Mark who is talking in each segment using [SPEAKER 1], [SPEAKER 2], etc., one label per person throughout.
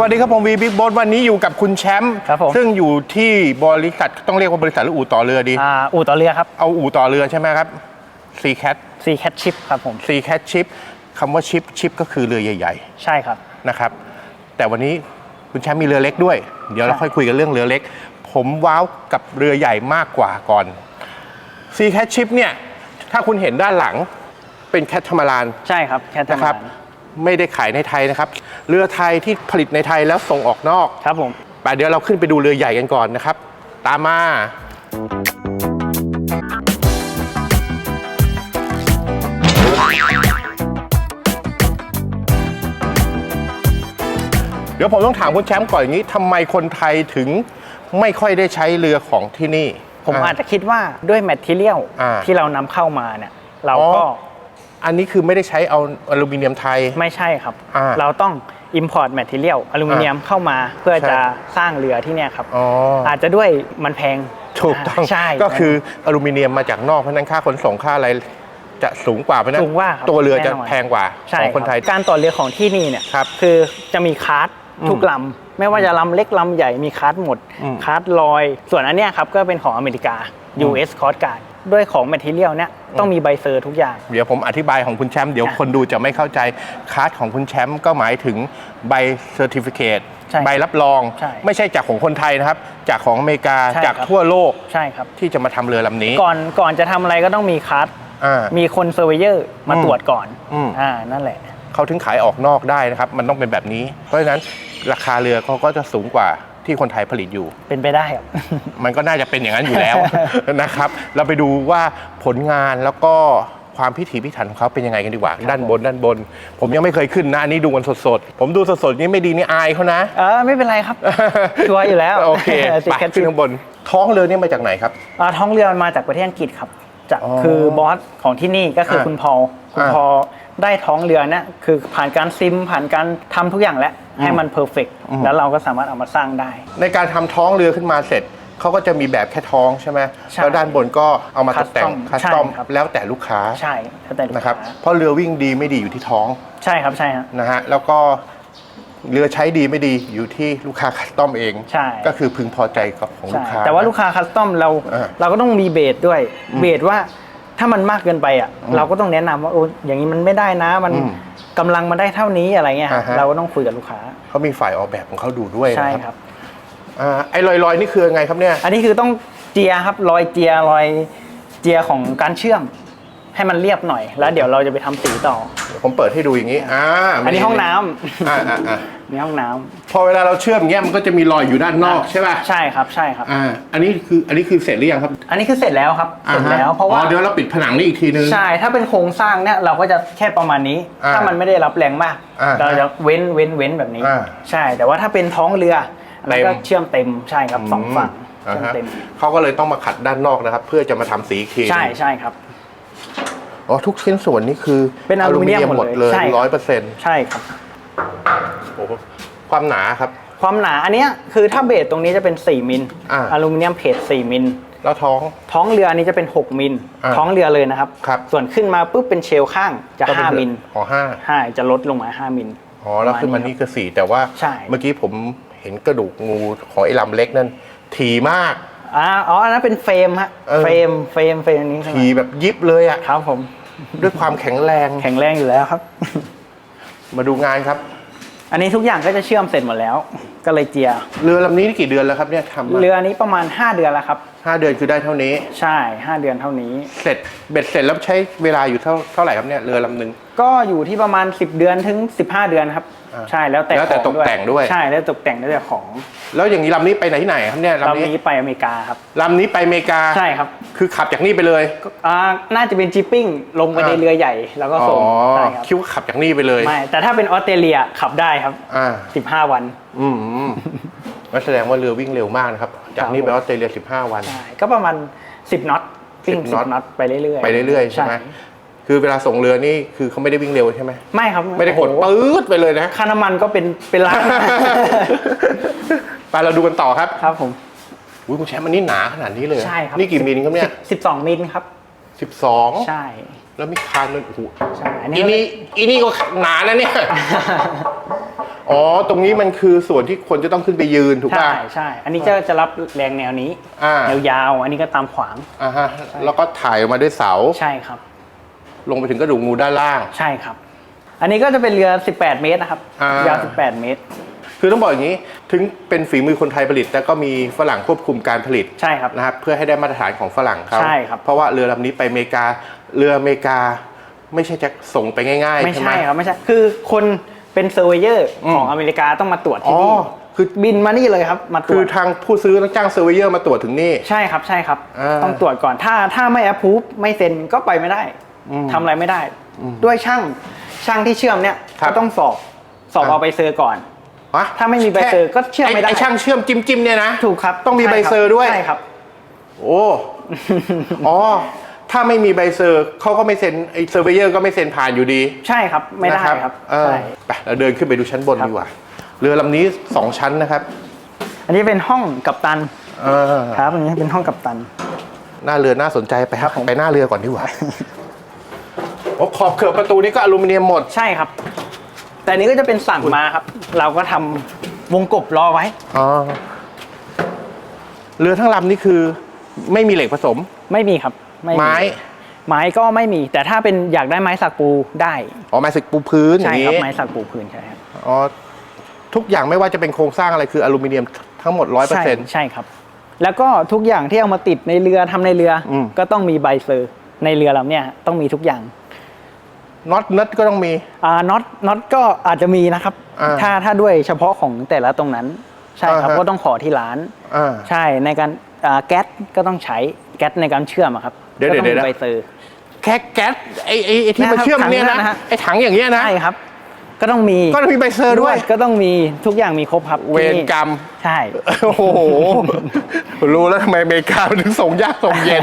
[SPEAKER 1] วัสดีครับผมวีบิ๊กบอสวันนี้อยู่กับคุณแชมป์
[SPEAKER 2] ครับผม
[SPEAKER 1] ซึ่งอยู่ที่บริษัทต้องเรียกว่าบริษัทหรืออู่ต่อเรือดี
[SPEAKER 2] อ่าอู่ต่อเรือครับ
[SPEAKER 1] เอาอู่ต่อเรือใช่ไหมครับ C Cat
[SPEAKER 2] C Cat Ship ครับผม
[SPEAKER 1] C Cat Ship คำว่าชิปชิปก็คือเรือใหญ่
[SPEAKER 2] ใช่ครับ
[SPEAKER 1] ๆ นะครับ แต่วันนี้คุณแชมป์มีเรือเล็กด้วย เดี๋ยวเรา
[SPEAKER 2] ใช่
[SPEAKER 1] ค่อยคุยกันเรื่องเรือเล็ก ผมว้าวกับเรือใหญ่มากกว่าก่อน C Cat Ship เนี่ยถ้าคุณเห็นด้านหลังเป็นแคทธรรมลาน
[SPEAKER 2] ใช่ครับ แคท
[SPEAKER 1] นะครับ ไม่ได้ขายในไทยนะครับ เรือไทยที่ผลิตในไทยแล้วส่งออกนอก
[SPEAKER 2] ครับผม
[SPEAKER 1] ไปเดี๋ยวเราขึ้นไปดูเรือใหญ่กันก่อนนะครับ ตามมาเดี๋ยวผมต้องถามคุณแชมป์ก่อนอย่างนี้ทำไมคนไทยถึงไม่ค่อยได้ใช้เรือของที่นี่
[SPEAKER 2] ผมอาจจะคิดว่าด้วยแมทเทียล
[SPEAKER 1] อ่า
[SPEAKER 2] ที่เรานำเข้ามาเนี่ย เรา
[SPEAKER 1] อ๋อ
[SPEAKER 2] ก็
[SPEAKER 1] อันนี้คือไม่ได้ใช้เอาอลูมิเนียมไทย
[SPEAKER 2] ไม่ใช่ครับ
[SPEAKER 1] อ่า
[SPEAKER 2] เราต้อง Import Material อลูมิเนียมเข้ามาเพื่อ
[SPEAKER 1] ใช่
[SPEAKER 2] จะสร้างเรือที่เนี่ยครับ
[SPEAKER 1] อ๋อ
[SPEAKER 2] อาจจะด้วยมันแพง
[SPEAKER 1] ถูกต้อง
[SPEAKER 2] ใช่
[SPEAKER 1] ก็คืออลูมิเนียมมาจากนอกเพราะฉะนั้นค่าขนส่งค่าอะไรจะสูงกว่าเพราะฉะนั้น
[SPEAKER 2] สูงกว่าครับ
[SPEAKER 1] ตัวเรือจะ
[SPEAKER 2] แน่นอน
[SPEAKER 1] แพงกว่า
[SPEAKER 2] ใช่
[SPEAKER 1] ของคนไทย
[SPEAKER 2] รับการต่อเรือของที่นี่เนี่ย
[SPEAKER 1] ครับ
[SPEAKER 2] คือจะมีคาร์ดทุก
[SPEAKER 1] อืม
[SPEAKER 2] ลำไม่ว่าจะลำเล็กลำใหญ่มีคาร์ดหมด
[SPEAKER 1] อืม
[SPEAKER 2] คาร์ดลอย ส่วนอันเนี้ยครับก็เป็นของอเมริกา US Coast Guard ด้วยของแมทเทียลเนี่ยต้องมีใบเซอร์ทุกอย่าง
[SPEAKER 1] เดี๋ยวผมอธิบายของคุณแชมป์เดี๋ยว
[SPEAKER 2] อะ
[SPEAKER 1] คนดูจะไม่เข้าใจคาร์ดของคุณแชมป์ก็หมายถึงใบเซอร์ติฟิเคต
[SPEAKER 2] ใช่
[SPEAKER 1] ใบรับรอง
[SPEAKER 2] ใช่
[SPEAKER 1] ไม่ใช่จากของคนไทยนะครับ จากของอเมริกา
[SPEAKER 2] ใช่
[SPEAKER 1] จาก
[SPEAKER 2] ครับ
[SPEAKER 1] ทั่วโลก
[SPEAKER 2] ใช่ครับ
[SPEAKER 1] ที่จะมาทำเรือลำนี้
[SPEAKER 2] ก่อนก่อนจะทำอะไรก็ต้องมีคาร์ด
[SPEAKER 1] อ่า
[SPEAKER 2] มีคนเซอร์เวเยอร์มา
[SPEAKER 1] อืม
[SPEAKER 2] ตรวจก่อน
[SPEAKER 1] อืม
[SPEAKER 2] อ่านั่นแหละ
[SPEAKER 1] เขาถึงขายออกนอกได้นะครับ มันต้องเป็นแบบนี้ เพราะฉะนั้นราคาเรือเขาก็จะสูงกว่า ที่คนไทยผลิตอยู่
[SPEAKER 2] เป็นไปได้ครับ
[SPEAKER 1] มันก็น่าจะเป็นอย่างนั้นอยู่แล้ว นะครับ เราไปดูว่าผลงานแล้วก็ความพิถีพิถันของเขาเป็นยังไงกันดีกว่า ด้านบนด้านบน ผมยังไม่เคยขึ้นนะอันนี้ดูกันสดๆ ผมดูสดๆนี่ไม่ดีนี่อายเขานะ
[SPEAKER 2] เออไม่เป็นไรครับ ชัวร์อยู่แล้ว
[SPEAKER 1] โอเค
[SPEAKER 2] สิ
[SPEAKER 1] ไป
[SPEAKER 2] แคท
[SPEAKER 1] ขึ้นข้างบน ท้องเรือนี่มาจากไหนครับ
[SPEAKER 2] อ่าท้องเรือมันมาจากประเทศอังกฤษครับจาก
[SPEAKER 1] อ๋อ
[SPEAKER 2] คือบอสของที่นี่ก็คืออาคุณพอลคุณ
[SPEAKER 1] อ่า
[SPEAKER 2] พอล ได้ท้องเรือเนี่ยคือผ่านการซิมผ่านการทำทุกอย่างแล้วให้มันเพอร์เฟก
[SPEAKER 1] อืม
[SPEAKER 2] แล้วเราก็สามารถเอามาสร้างได้
[SPEAKER 1] ในการทำท้องเรือขึ้นมาเสร็จเขาก็จะมีแบบแค่ท้องใช่ไหม
[SPEAKER 2] ใช่
[SPEAKER 1] แล้วด้านบนก็เอามาตกแต่ง
[SPEAKER 2] Custom
[SPEAKER 1] คัสตอม
[SPEAKER 2] ใช่ครับ
[SPEAKER 1] แล้วแต่ลูกค้า
[SPEAKER 2] ใช่แล้วแต่ลูก
[SPEAKER 1] นะครับ
[SPEAKER 2] ค้า
[SPEAKER 1] เพราะเรือวิ่งดีไม่ดีอยู่ที่ท้อง
[SPEAKER 2] ใช่ครับใช่ฮะ
[SPEAKER 1] นะฮะแล้วก็เรือใช้ดีไม่ดีอยู่ที่ลูกค้าคัสตอมเอง
[SPEAKER 2] ใช่
[SPEAKER 1] ก็คือพึงพอใจกับของลู
[SPEAKER 2] ใช่
[SPEAKER 1] กค้า
[SPEAKER 2] แต่ว่าลูกค้าคัสตอมเรา
[SPEAKER 1] อ่า
[SPEAKER 2] เราก็ต้องมีเบสด้วยเบสว่า ถ้ามันมากเกินไปอะ
[SPEAKER 1] อืม
[SPEAKER 2] เราก็ต้องแนะนำว่าโอ้อย่างนี้มันไม่ได้นะ มัน
[SPEAKER 1] อืม
[SPEAKER 2] กำลังมันได้เท่านี้อะไรเงี้ยฮะ
[SPEAKER 1] อ่าฮะ
[SPEAKER 2] เราก็ต้องคุยกับลูกค้า
[SPEAKER 1] เขามีฝ่ายออกแบบของเขาดูด้วย
[SPEAKER 2] ใช่
[SPEAKER 1] นะครับครับอ่าไอ้ลอยๆนี่คือยังไงครับเนี่ย
[SPEAKER 2] อันนี้คือต้องเจียครับรอยเจียรอยเจียของการเชื่อม ให้มันเรียบหน่อย แล้วเดี๋ยวเราจะไปทำสีต่อ
[SPEAKER 1] เดี๋ยวผมเปิดให้ดูอย่างนี้อ่า
[SPEAKER 2] อันนี้ห้องน้ำ
[SPEAKER 1] อ่าอ่าอ่า
[SPEAKER 2] นี่ห้องน้ำ
[SPEAKER 1] พอเวลาเราเชื่อมอย่างเงี้ยมันก็จะมีรอยอยู่ด้านนอกใช่ป่ะ
[SPEAKER 2] ใช่ครับใช่ครับ
[SPEAKER 1] อ่าอันนี้คืออันนี้คือเสร็จหรือยังครับ
[SPEAKER 2] อันนี้คือเสร็จแล้วครับเสร็จ
[SPEAKER 1] อ่ฮ
[SPEAKER 2] แล้ว เพราะว่า
[SPEAKER 1] อ๋อเดี๋ยวเราปิดผนังนี่อีกทีนึง
[SPEAKER 2] ใช่ถ้าเป็นโครงสร้างเนี่ยเราก็จะแค่ประมาณนี้
[SPEAKER 1] อ่า
[SPEAKER 2] ถ้ามันไม่ได้รับแรงมาก
[SPEAKER 1] อ่า
[SPEAKER 2] เราจะเว้นเว้นเว้นแบบนี้
[SPEAKER 1] อ่า
[SPEAKER 2] ใช่ แต่ว่าถ้าเป็นท้องเรือเราก็
[SPEAKER 1] เต็ม
[SPEAKER 2] เชื่อมเต็มใช่ครับสองฝั่ง
[SPEAKER 1] อ่า
[SPEAKER 2] เชื่อม
[SPEAKER 1] ฮะ
[SPEAKER 2] เต็ม
[SPEAKER 1] เขาก็เลยต้องมาขัดด้านนอกนะครับ เพื่อจะมาทำสีอีกที
[SPEAKER 2] ใช่ใช่ครับ
[SPEAKER 1] อ๋อทุกชิ้นส่วนนี่คือ
[SPEAKER 2] เป็นอลูมิเนียม
[SPEAKER 1] ห
[SPEAKER 2] ห
[SPEAKER 1] ม
[SPEAKER 2] ม
[SPEAKER 1] ด
[SPEAKER 2] ด
[SPEAKER 1] เล
[SPEAKER 2] เลยยใช่ครับ
[SPEAKER 1] ร้อยเปอร์เซ็นต์
[SPEAKER 2] ใช่ครับ
[SPEAKER 1] ความหนาครับ
[SPEAKER 2] ความหนาอันเนี้ยคือถ้าเบสตรงนี้จะเป็น 4มิล
[SPEAKER 1] อ่า
[SPEAKER 2] อลูมิเนียมเพจ4มิล
[SPEAKER 1] แล้วท้อง
[SPEAKER 2] ท้องเรืออันนี้จะเป็น 6 มิล
[SPEAKER 1] อ่า
[SPEAKER 2] ท้องเรือเลยนะครับ
[SPEAKER 1] ครับ
[SPEAKER 2] ส่วนขึ้นมาปุ๊บเป็นเชลข้างจะ
[SPEAKER 1] ก็เป็น
[SPEAKER 2] 5มิล
[SPEAKER 1] อ๋อห้า
[SPEAKER 2] ใช่จะลดลงมา 5 มิล
[SPEAKER 1] อ๋อแล้วขึ้นมานี่คือสี่แต่ว่า
[SPEAKER 2] ใช่
[SPEAKER 1] เมื่อกี้ผมเห็นกระดูกงูของไอ้ลำเล็กนั่นทีมาก
[SPEAKER 2] อ่าอ๋ออันนั้นเป็นเฟรมฮะ
[SPEAKER 1] เออ
[SPEAKER 2] เฟรมเฟรมเฟรมนี้ขึ้น
[SPEAKER 1] ที
[SPEAKER 2] มา
[SPEAKER 1] แบบยิบเลยอะ
[SPEAKER 2] ครับผม
[SPEAKER 1] ด้วยความแข็งแรง
[SPEAKER 2] แข็งแรงอยู่แล้วครับ
[SPEAKER 1] มาดูงานครับ
[SPEAKER 2] อันนี้ทุกอย่างก็จะเชื่อมเสร็จหมดแล้ว ก็เลยเจีย
[SPEAKER 1] เรือลำนี้นี่กี่เดือนแล้วครับเนี่ยทำมา
[SPEAKER 2] เรือนี้ประมาณ 5 เดือนแล้วครับ
[SPEAKER 1] ห้าเดือนคือได้เท่านี้
[SPEAKER 2] ใช่ 5 เดือนเท่านี้
[SPEAKER 1] เสร็จเบ็ดเสร็จแล้วใช้เวลาอยู่เท่าเท่าไหร่ครับเนี่ยเรือลำหนึ่ง
[SPEAKER 2] ก็อยู่ที่ประมาณ 10 เดือนถึง 15 เดือนครับ
[SPEAKER 1] อ่า
[SPEAKER 2] ใช่แล้วแต่
[SPEAKER 1] แล้วแต่
[SPEAKER 2] ของ
[SPEAKER 1] ตกแต่งด้วย
[SPEAKER 2] ใช่แล้วตกแต่งแล้วแต่ของ
[SPEAKER 1] แล้วอย่างนี้ลำนี้ไปไหนที่ไหนครับเนี่ย
[SPEAKER 2] ลำ
[SPEAKER 1] ลำนี้
[SPEAKER 2] นี้ไปอเมริกาครับ
[SPEAKER 1] ลำนี้ไปอเมริกา
[SPEAKER 2] ใช่ครับ
[SPEAKER 1] คือขับจากนี่ไปเลย
[SPEAKER 2] ก็อ่าน่าจะเป็นจิปปิ้งลงไปใน
[SPEAKER 1] อ่า
[SPEAKER 2] เรือใหญ่แล้วก็
[SPEAKER 1] อ๋อ
[SPEAKER 2] ส่งใช่ครับ
[SPEAKER 1] คิดว่าขับจากนี่ไปเลย
[SPEAKER 2] ไม่แต่ถ้าเป็นออสเตรเลียขับได้ครับ
[SPEAKER 1] อ่า
[SPEAKER 2] 15 วัน
[SPEAKER 1] อืม อืมงั้นแสดงว่าเรือวิ่งเร็วมากนะครับ จากนี่
[SPEAKER 2] ครับ
[SPEAKER 1] ไปออสเตรเลีย 15 วัน
[SPEAKER 2] ใช่ก็ประมาณ 10น็อตปิ้ง
[SPEAKER 1] 10น็อต
[SPEAKER 2] 10น็อตไปเรื่อยๆ
[SPEAKER 1] ไปเรื่อยๆใช่ไหมคือเวลาส่งเรือนี่คือเขาไม่ได้วิ่งเร็วใช่ไหม
[SPEAKER 2] ไม่ครับ
[SPEAKER 1] ไม่ได้กด
[SPEAKER 2] โอ้โห
[SPEAKER 1] ปื๊ดไปเลยนะ
[SPEAKER 2] ค่าน้ำมันก็เป็นเป็นล้าน
[SPEAKER 1] ไปเราดูกันต่อครับ
[SPEAKER 2] ครับผม
[SPEAKER 1] อุ้ยคุณแชมป์มันนี่หนาขนาดนี้เลยเหอ
[SPEAKER 2] ใช่ครับ
[SPEAKER 1] นี่กี่มิลครับเนี่ย
[SPEAKER 2] 12 มิลครับ
[SPEAKER 1] 12
[SPEAKER 2] ใช่
[SPEAKER 1] แล้วมีคานมันโอ้โห
[SPEAKER 2] ใช่อัน
[SPEAKER 1] อี
[SPEAKER 2] นี้
[SPEAKER 1] นี่อีนี่ก็หนานะเนี่ย อ๋อ ตรงนี้มันคือส่วนที่คนจะต้องขึ้นไปยืนถูก
[SPEAKER 2] ใช่
[SPEAKER 1] ป่ะ
[SPEAKER 2] ใช่ อันนี้จะจะรับแรงแนวนี้
[SPEAKER 1] อ่า
[SPEAKER 2] แนวยาวอันนี้ก็ตามขวาง
[SPEAKER 1] อ่าฮะแล้วก็ถ่ายออกมาด้วยเสา
[SPEAKER 2] ใช่ครับ
[SPEAKER 1] ลงไปถึงกระดูกงูด้านล่าง
[SPEAKER 2] ใช่ครับ อันนี้ก็จะเป็นเรือ 18 เมตรนะครับ
[SPEAKER 1] อ่าย
[SPEAKER 2] ยาว 18 เมตร
[SPEAKER 1] คือต้องบอกอย่างนี้ถึงเป็นฝีมือคนไทยผลิต แต่ก็มีฝรั่งควบคุมการผลิต
[SPEAKER 2] ใช่ครับ
[SPEAKER 1] นะครับเพื่อให้ได้มาตรฐานของฝรั่งเขา
[SPEAKER 2] ใช่ครับ
[SPEAKER 1] เพราะว่าเรือลำนี้ไปอเมริกาเรืออเมริกาไม่ใช่จะส่งไปง่ายๆ
[SPEAKER 2] ไม่
[SPEAKER 1] ใช่ไหม
[SPEAKER 2] ใช่ครับไม่ใช่ คือคน เป็นเซอร์เวเยอร์
[SPEAKER 1] อืม
[SPEAKER 2] ของอเมริกาต้องมาตรวจที่
[SPEAKER 1] อ๋อ
[SPEAKER 2] นี่
[SPEAKER 1] คือ
[SPEAKER 2] บินมานี่เลยครับมาตร
[SPEAKER 1] คื
[SPEAKER 2] ว
[SPEAKER 1] อ
[SPEAKER 2] จ
[SPEAKER 1] ทางผู้ซื้อต้องจ้างเซอร์เวเยอร์มาตรวจถึงนี่
[SPEAKER 2] ใช่ครับใช่ครับ
[SPEAKER 1] อ่า
[SPEAKER 2] ต้องตรวจก่อนถ้าถ้าไม่แอปพูฟไม่เซ็นก็ไปไม่ได้
[SPEAKER 1] อืม
[SPEAKER 2] ทำอะไรไม่ได้ ด้วยช่างช่างที่เชื่อมเนี่ย
[SPEAKER 1] ครับ
[SPEAKER 2] ก็ต้องสอบสอบ
[SPEAKER 1] อ่า
[SPEAKER 2] เอาใบเซอร์ก่อน
[SPEAKER 1] ฮะ
[SPEAKER 2] ถ้าไม่มีใบเซอร์ก็เชื่อมไม่ได้
[SPEAKER 1] ไอ้ช่างเชื่อมจิ้มจิ้มๆเนี่ยนะ
[SPEAKER 2] ถูกครับ
[SPEAKER 1] ต้องมี
[SPEAKER 2] ใช่
[SPEAKER 1] ใบ
[SPEAKER 2] ค
[SPEAKER 1] เซอร์ด้วย
[SPEAKER 2] ใช่ครับ
[SPEAKER 1] โอ้ อ๋อ ถ้าไม่มีใบเซอร์เขาก็ไม่เซ็นไอ้เซอร์เวเยอร์ก็ไม่เซ็นผ่านอยู่ดี
[SPEAKER 2] ใช่ครับ ไม่ได้
[SPEAKER 1] นะครับเออ
[SPEAKER 2] ใช่
[SPEAKER 1] ไปเราเดินขึ้นไปดูชั้นบน
[SPEAKER 2] ครับ
[SPEAKER 1] ดีกว่า เรือลำนี้สองชั้นนะครับ
[SPEAKER 2] อันนี้เป็นห้องกัปตัน
[SPEAKER 1] เออ
[SPEAKER 2] ครับอันนี้เป็นห้องกัปตัน
[SPEAKER 1] หน้าเรือน่าสนใจไปครับ
[SPEAKER 2] ครับผม
[SPEAKER 1] ไปหน้าเรือก่อนดีกว่าโอ้ขอบเขื่อบประตูนี้ก็อลูมิเนียมหมด
[SPEAKER 2] ใช่ครับ แต่อันนี้ก็จะเป็นสั่งมาครับ เราก็ทำวงกบรอไว้
[SPEAKER 1] อ๋อ เรือทั้งลำนี่คือไม่มีเหล็กผสม
[SPEAKER 2] ไม่มีครับ ไม่
[SPEAKER 1] ไม้
[SPEAKER 2] ไม้ก็ไม่มีแต่ถ้าเป็นอยากได้ไม้สักปูได้
[SPEAKER 1] อ๋อไม้สึกปูพื้นอ
[SPEAKER 2] ใช่
[SPEAKER 1] ย่าง
[SPEAKER 2] ครับ
[SPEAKER 1] นี้
[SPEAKER 2] ไม้สักปูพื้นใช่ครับ
[SPEAKER 1] อ๋อทุกอย่างไม่ว่าจะเป็นโครงสร้างอะไรคืออลูมิเนียมทั้งหมดร้อยเปอร์
[SPEAKER 2] ใช่
[SPEAKER 1] เซ็นต์
[SPEAKER 2] ใช่ครับ แล้วก็ทุกอย่างที่เอามาติดในเรือทำในเรือ
[SPEAKER 1] อืม
[SPEAKER 2] ก็ต้องมีใบเซอร์ในเรือลำเนี้ยต้องมีทุกอย่าง
[SPEAKER 1] น็อตเน็ตก็ต้องมี
[SPEAKER 2] อ่าน็อตน็อตก็อาจจะมีนะครับ
[SPEAKER 1] อ่า
[SPEAKER 2] ถ้าถ้าด้วยเฉพาะของแต่ละตรงนั้น ใช่ครับ
[SPEAKER 1] อ่าฮะ
[SPEAKER 2] ก็ต้องขอที่ร้าน
[SPEAKER 1] อ่า
[SPEAKER 2] ใช่ในการอ่าแก๊สก็ต้องใช้แก๊สในการเชื่อมอะครับ
[SPEAKER 1] เดี๋ยว
[SPEAKER 2] ก็ต้อง
[SPEAKER 1] เดี๋ยว
[SPEAKER 2] มี
[SPEAKER 1] เดี๋ยว
[SPEAKER 2] ใบเซอร์
[SPEAKER 1] แค่แก๊สไอ้ไอ้ไอ้ที่
[SPEAKER 2] นะครั
[SPEAKER 1] มา
[SPEAKER 2] บ
[SPEAKER 1] เชื่อมเนี่ย
[SPEAKER 2] ถังนั่
[SPEAKER 1] นะ
[SPEAKER 2] นนะฮะ
[SPEAKER 1] ไอ้ถังอย่างเงี้ยนะ
[SPEAKER 2] ใช่ครับ ก็ต้องมี
[SPEAKER 1] ก็ต้องมีใบเซอร์ด้วย
[SPEAKER 2] ก็ต้องมีทุกอย่างมีครบครับ
[SPEAKER 1] เวร
[SPEAKER 2] ที่นี่
[SPEAKER 1] กรรม
[SPEAKER 2] ใช่
[SPEAKER 1] โอ้โห รู้แล้วทำไมอเมริกาถึงส่งยากส่งเย็น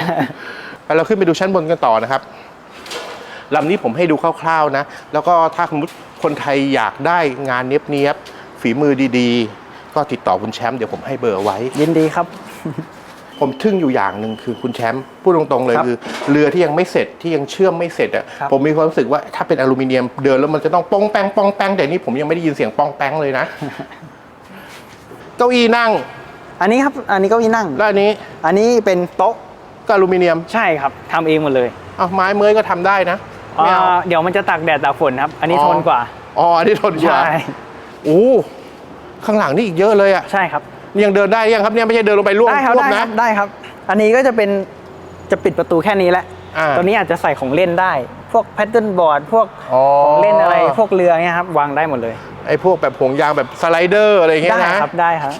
[SPEAKER 1] ไปเราขึ้นไปดูชั้นบนกันต่อนะครับลำนี้ผมให้ดูคร่าวๆนะ แล้วก็ถ้าสมมติคนไทยอยากได้งานเนี้ยบๆฝีมือดีๆ ก็ติดต่อคุณแชมป์เดี๋ยวผมให้เบอร์ไว้
[SPEAKER 2] ยินดีครับ
[SPEAKER 1] ผมทึ่งอยู่อย่างหนึ่งคือคุณแชมป์พูดตรงๆเลย
[SPEAKER 2] ครับ
[SPEAKER 1] คือเรือที่ยังไม่เสร็จที่ยังเชื่อมไม่เสร็จอะ
[SPEAKER 2] ครับ
[SPEAKER 1] ผมมีความรู้สึกว่าถ้าเป็นอลูมิเนียมเดินแล้วมันจะต้องป้องแป้งป้องแป้งแต่นี่ผมยังไม่ได้ยินเสียงป้องแป้งเลยนะ เก้าอี้นั่ง
[SPEAKER 2] อันนี้ครับอันนี้เก็อีนั่ง
[SPEAKER 1] แล้วอันนี้
[SPEAKER 2] อันนี้เป็นโต๊ะ
[SPEAKER 1] ก็อลูมิเนียม
[SPEAKER 2] ใช่ครับทำเองหมดเลย
[SPEAKER 1] เอาไม้เมยก็ทำได้นะไม่เอา
[SPEAKER 2] อ่าเดี๋ยวมันจะตากแดดตากฝนครับ อันนี้
[SPEAKER 1] อ๋อ
[SPEAKER 2] ทนกว่า
[SPEAKER 1] อ๋ออันนี้ทนกว่า
[SPEAKER 2] ใช่
[SPEAKER 1] โอ้ข้างหลังนี่อีกเยอะเลยอะ
[SPEAKER 2] ใช่ครับ
[SPEAKER 1] นี่ยังเดินได้ยังครับเนี่ยไม่ใช่เดินลงไปล่วง
[SPEAKER 2] ได้ครับ
[SPEAKER 1] ท่วม
[SPEAKER 2] ได้ค
[SPEAKER 1] นะ
[SPEAKER 2] รับได้ครับ อันนี้ก็จะเป็นจะปิดประตูแค่นี้แหละ
[SPEAKER 1] อ่า
[SPEAKER 2] ตัวนี้อาจจะใส่ของเล่นได้ พวกแพทเทิร์นบอร์ดพวก
[SPEAKER 1] อ๋อ
[SPEAKER 2] ของเล่นอะไรพวกเรือเนี่ยครับวางได้หมดเลย
[SPEAKER 1] ไอ้พวกแบบห่วงยางแบบสไลเดอร์อะไรอย่างเงี้ย
[SPEAKER 2] ได้
[SPEAKER 1] นะครับ
[SPEAKER 2] ได้ครับ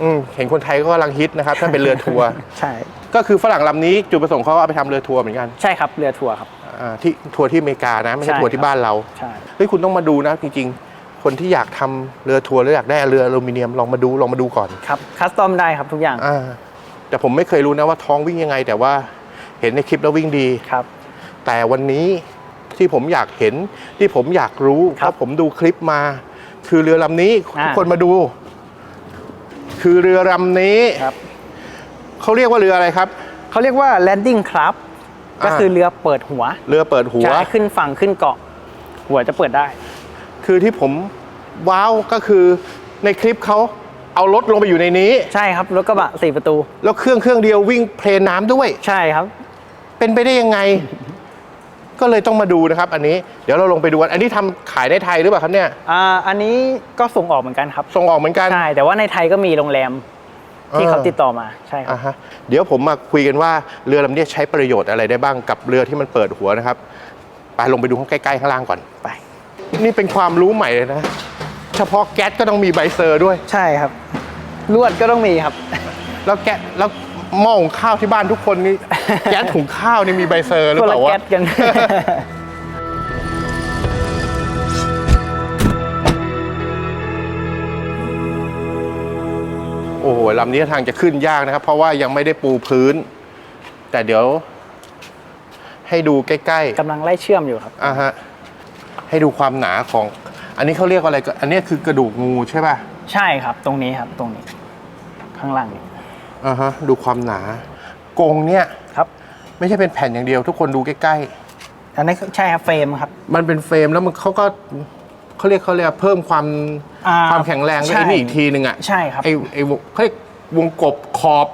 [SPEAKER 1] อืมเห็นคนไทยก็กำลังฮิตนะครับถ้าเป็นเรือทัวร์
[SPEAKER 2] ใช่
[SPEAKER 1] ก็คือฝรั่งลำนี้จุดประสงค์เขาเอาไปทำเรือทัวร์เหมือนกัน
[SPEAKER 2] ใช่ครับเรือทัวร์ครับ
[SPEAKER 1] อ่าที่ทัวร์ที่อเมริกานะไม่ใช่
[SPEAKER 2] ใช่
[SPEAKER 1] ทัวร์ที่
[SPEAKER 2] ครับ
[SPEAKER 1] บ้านเรา
[SPEAKER 2] ใช่
[SPEAKER 1] เฮ้ยคุณต้องมาดูนะจริงๆ คนที่อยากทำเรือทัวร์หรืออยากได้เรืออลูมิเนียมลองมาดูลองมาดูก่อน
[SPEAKER 2] ครับคัสตอมได้ครับทุกอย่าง
[SPEAKER 1] อ่าแต่ผมไม่เคยรู้นะว่าท้องวิ่งยังไง แต่ว่าเห็นในคลิปแล้ววิ่งดี
[SPEAKER 2] ครับ
[SPEAKER 1] แต่วันนี้ที่ผมอยากเห็นที่ผมอยากรู้
[SPEAKER 2] ค
[SPEAKER 1] เพ
[SPEAKER 2] รับ
[SPEAKER 1] ราะผมดูคลิปมา คือเรือลำนี้
[SPEAKER 2] อ่า
[SPEAKER 1] ทุกคนมาดู คือเรือลำนี้
[SPEAKER 2] ครับ
[SPEAKER 1] เขาเรียกว่าเรืออะไรครับ
[SPEAKER 2] เขาเรียกว่า landing craft ก็
[SPEAKER 1] อ่า
[SPEAKER 2] คือเรือเปิดหัว
[SPEAKER 1] เรือเปิดหัว
[SPEAKER 2] ใช่ขึ้นฝั่งขึ้นเกาะ หัวจะเปิดได้
[SPEAKER 1] คือที่ผมว้าวก็คือในคลิปเขาเอารถลงไปอยู่ในนี้
[SPEAKER 2] ใช่ครับรถกระบะสี่ประตู
[SPEAKER 1] แล้วเครื่องเครื่องเดียววิ่งเพลนน้ำด้วย
[SPEAKER 2] ใช่ครับ
[SPEAKER 1] เป็นไปได้ยังไง ก็เลยต้องมาดูนะครับ อันนี้เดี๋ยวเราลงไปดูกันอันนี้ทำขายในไทยหรือเปล่าครับเนี่ย
[SPEAKER 2] อ่าอันนี้ก็ส่งออกเหมือนกันครับ
[SPEAKER 1] ส่งออกเหมือนกัน
[SPEAKER 2] ใช่ แต่ว่าในไทยก็มีโรงแรมที่เขาติดต่อมาใช่ครับ
[SPEAKER 1] อ่าฮะเดี๋ยวผมมาคุยกันว่าเรือลำนี้ใช้ประโยชน์อะไรได้บ้างกับเรือที่มันเปิดหัวนะครับ ไปลงไปดูข้างใกล้ๆข้างล่างก่อน
[SPEAKER 2] ไป
[SPEAKER 1] นี่เป็นความรู้ใหม่เลยนะ เฉพาะแก๊สก็ต้องมีใบเซอร์ด้วย
[SPEAKER 2] ใช่ครับ ลวดก็ต้องมีครับ
[SPEAKER 1] แล้วแก๊สแล้วหม้อหุงข้าวที่บ้านทุกคนนี่ แก๊สหุงข้าวนี่มีใบเซอร์หรือ
[SPEAKER 2] คน
[SPEAKER 1] เป
[SPEAKER 2] ละ
[SPEAKER 1] ล่าวะ
[SPEAKER 2] แก๊สกัน
[SPEAKER 1] โอ้โหลำนี้ทางจะขึ้นยากนะครับ เพราะว่ายังไม่ได้ปูพื้น แต่เดี๋ยว ให้ดูใกล้
[SPEAKER 2] กำลังไล่เชื่อมอยู่ครับ
[SPEAKER 1] ๆอะฮะ ให้ดูความหนาของ อันนี้เขาเรียกว่าอะไรก็อันนี้คือกระดูกงูใช่ป่ะ
[SPEAKER 2] ใช่ครับ ตรงนี้ครับตรงนี้ ข้างล่างนี้
[SPEAKER 1] อ่าฮะดูความหนากรงเนี่ย
[SPEAKER 2] ครับ
[SPEAKER 1] ไม่ใช่เป็นแผ่นอย่างเดียว ทุกคนดูใกล้
[SPEAKER 2] อันนี้ใช่ครับเฟรมครับ
[SPEAKER 1] ๆ มันเป็นเฟรมแล้วมันเขาก็เขาเขาเรียกเขาเรียกเพิ่มความ
[SPEAKER 2] อ่า
[SPEAKER 1] ความแข็งแรงด้วย
[SPEAKER 2] ใช่
[SPEAKER 1] ไอ้นี่อีกทีหนึ่งอะ
[SPEAKER 2] ใช่ครับ
[SPEAKER 1] ไอ้ไอ้วงเขาเรียกวงกบขอบ